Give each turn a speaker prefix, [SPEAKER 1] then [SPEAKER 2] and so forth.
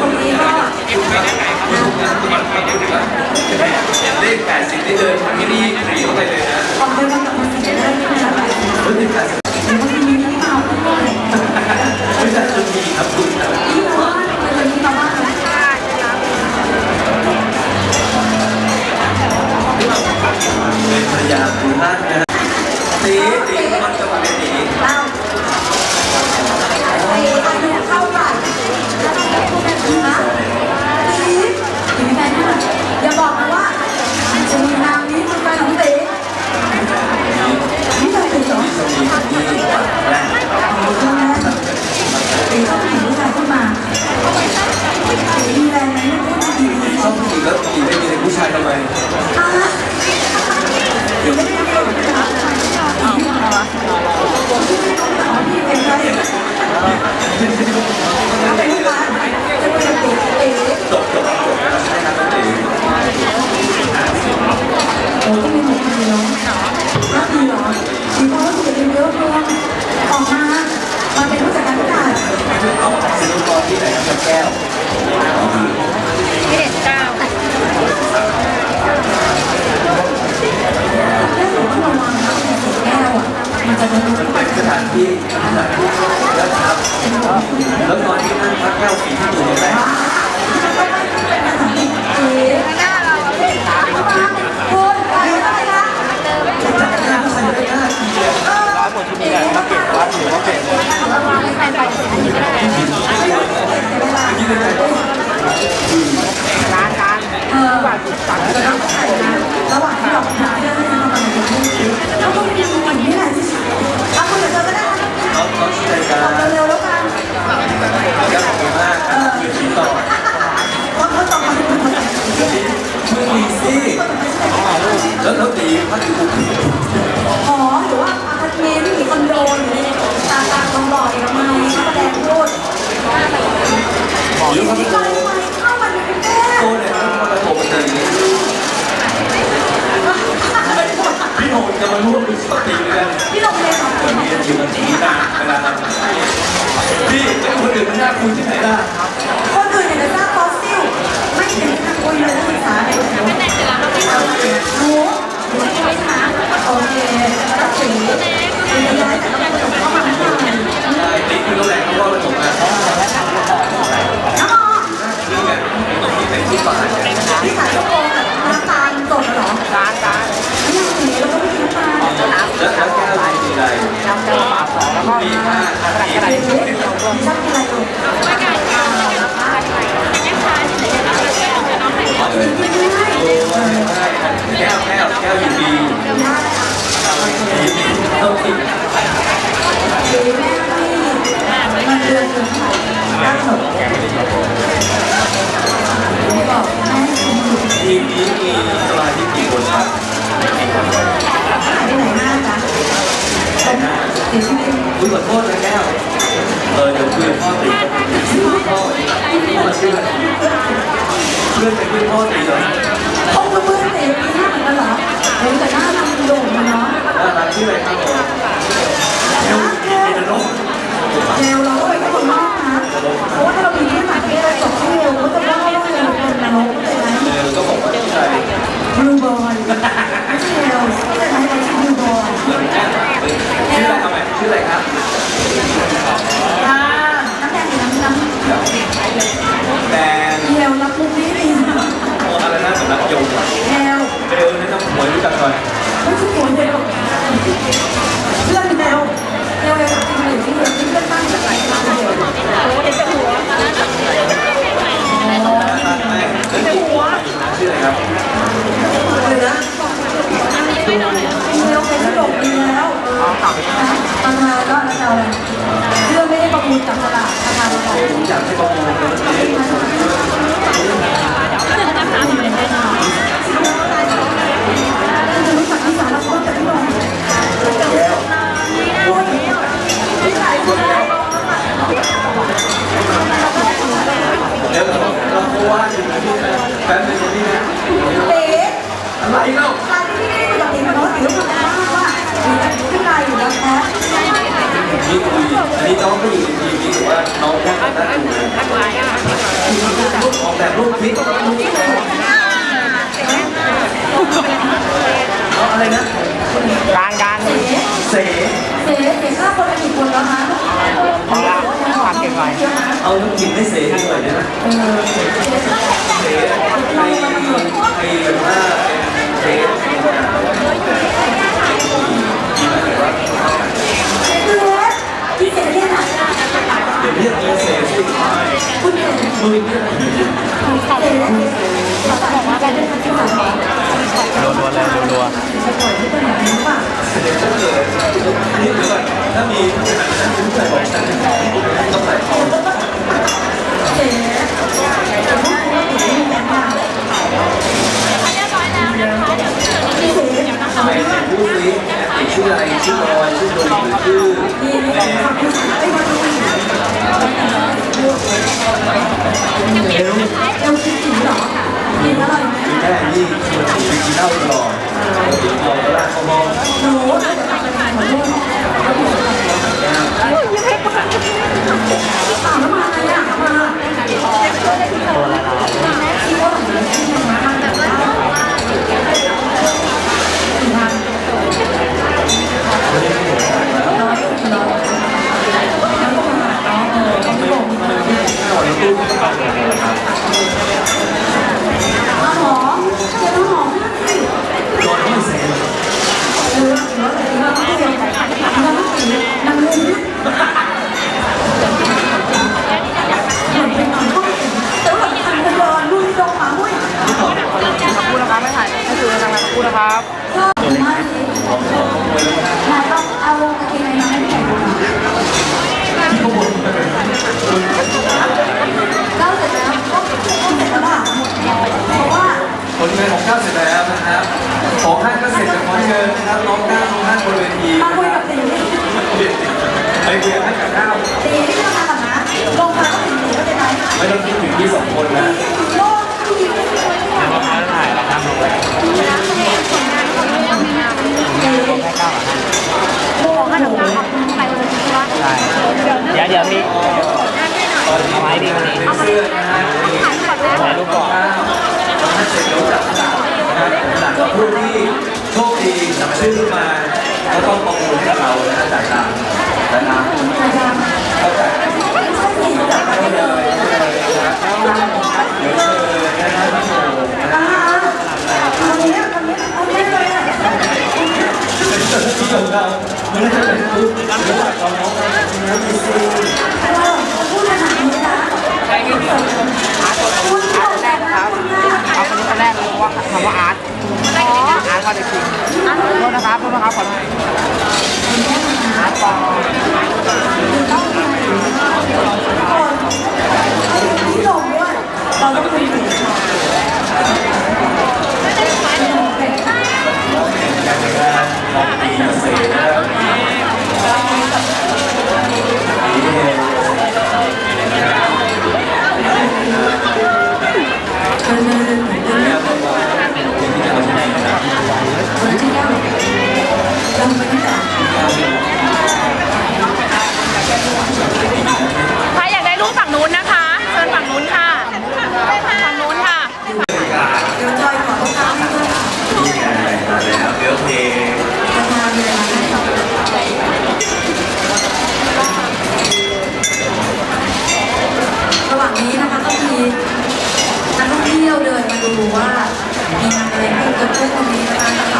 [SPEAKER 1] ตรงนี้ก็
[SPEAKER 2] เลขแปดสิบที่เดินทางที่นี่ปรีเข้าไปเลย
[SPEAKER 1] นะ
[SPEAKER 2] คุณมากกับคุณสิริได้ที่มาไปดีดู
[SPEAKER 1] สิบแล้วก็นี่าด้วยไม่
[SPEAKER 2] ใจุกีครับคุณนี่ว่าเป็นที่เราว่าเป็นภรรยา
[SPEAKER 1] คุณากตี
[SPEAKER 3] ที่เด็ดเก้า
[SPEAKER 1] สถานที่แล้วครับแล้วตอนนี้นั่งพักแก้วสีที่อยู่ในแรก
[SPEAKER 3] ร้าน
[SPEAKER 2] ร้า
[SPEAKER 1] นเอ
[SPEAKER 3] อระ
[SPEAKER 2] หว่างที่เราทานได้ทำอะไร ก่อนนะพี่สายก
[SPEAKER 1] ระโปร
[SPEAKER 2] งแบ
[SPEAKER 1] บน้ำตาลสดเห
[SPEAKER 2] รอน้ำ
[SPEAKER 1] ตาลน
[SPEAKER 2] ร้านนี่แล้วก็ไม่
[SPEAKER 1] กิน
[SPEAKER 2] น้ำ
[SPEAKER 1] ตา
[SPEAKER 2] ลแล้วแล้วแก้วอะ
[SPEAKER 3] ไร
[SPEAKER 2] ดีอะไร
[SPEAKER 1] แล้วแก้ว
[SPEAKER 3] ปลาสองแล้วก็
[SPEAKER 1] มีผ้า
[SPEAKER 3] อะไรอะไร
[SPEAKER 2] ชอบกินอะไรดูไม่
[SPEAKER 1] ไก่ค่ะแก้วแก้วแก้วยิ
[SPEAKER 2] นดียินดีต้อ
[SPEAKER 1] งกิน คุณขอโทษนะแก้ว เออเดี๋ยวคุยกับพ่อตีพ่อพ่อชื่ออะไรเพื่อนไปคุยพ่อตีเหรอ
[SPEAKER 2] พบกัเพื่อนเต๋มีหน้าเหมือนกันเหรอเห็นแต่หน้าทำโด่งนเนาะ
[SPEAKER 1] น่าก็ไหน
[SPEAKER 2] ครับแก้วแก้
[SPEAKER 1] ว
[SPEAKER 2] เก
[SPEAKER 1] ค
[SPEAKER 2] นนอกนะ ว
[SPEAKER 1] ยน้องหน่อย
[SPEAKER 2] เป็น
[SPEAKER 1] แล้
[SPEAKER 2] วเป็นที่ดแล้วนะคะทรเรื่องไม่ได้ประมูลจากตลาดทางมาบอ
[SPEAKER 1] อกให้ประลาเราว่าอยู่ นี้อั
[SPEAKER 2] นนี้น้อ
[SPEAKER 1] งผู้หญิงทีมนี้ถือว่าน้องแค่ตัดดู
[SPEAKER 3] รูปอ
[SPEAKER 1] อกแบบรูปพิษอะไรนะ
[SPEAKER 3] กลางกลาง
[SPEAKER 2] เส
[SPEAKER 1] เส
[SPEAKER 2] เสฆ่าคนละกี่คนแล้วคะ
[SPEAKER 3] เอาละฝามเก่งไว้
[SPEAKER 1] เอาลูกจิตไม่
[SPEAKER 2] เส
[SPEAKER 1] ด้วย
[SPEAKER 2] นะเส จะปล่อยที่เป็นแบบนี้ป่ะ
[SPEAKER 1] ถ้าเกิดนี่เดี๋ยวก่อนถ้ามีฉันใส่บอกฉันต้องใส่ทอง
[SPEAKER 2] เจ๊จะไม่ให้เราถึงแม่ค่ะพี่เจ๊
[SPEAKER 1] ทำไมเสียผู้ซิติดชื่ออะไรชื่อลอยชื่อโดนหรือชื่อ
[SPEAKER 2] มีในของคำพูดไอ้วันนี้
[SPEAKER 1] เอล
[SPEAKER 2] เอลคิดสีเหรอกินอร่อยไหม
[SPEAKER 1] แค่ยี่ชวนไปกินเหล้าตลอด ก็
[SPEAKER 2] นะครั
[SPEAKER 1] บ
[SPEAKER 2] ก็มากสินายต้องเอากางเกงในมาให้พี่ใส่ดูหน่อยเสร็จแล้วก็เสร็จแล้วล่ะเพราะว่า
[SPEAKER 1] ผลงานของก้าวเสร็จแล้วนะครับของท่าก็เสร็จจากขอเชิญนะครับน้องก้าวน้องท่านบนเวที
[SPEAKER 2] มาคุยกับตี
[SPEAKER 1] ไอเดีย อา
[SPEAKER 3] ร์
[SPEAKER 1] ตเข้า
[SPEAKER 3] ในจริงโทษนะครับโทษนะครับขอโทษอาร์ตปอ
[SPEAKER 2] Thank you. ดูว่ามีงา
[SPEAKER 1] นอะไรเพิ่มเกิดขึ้นตรงนี้นะคะ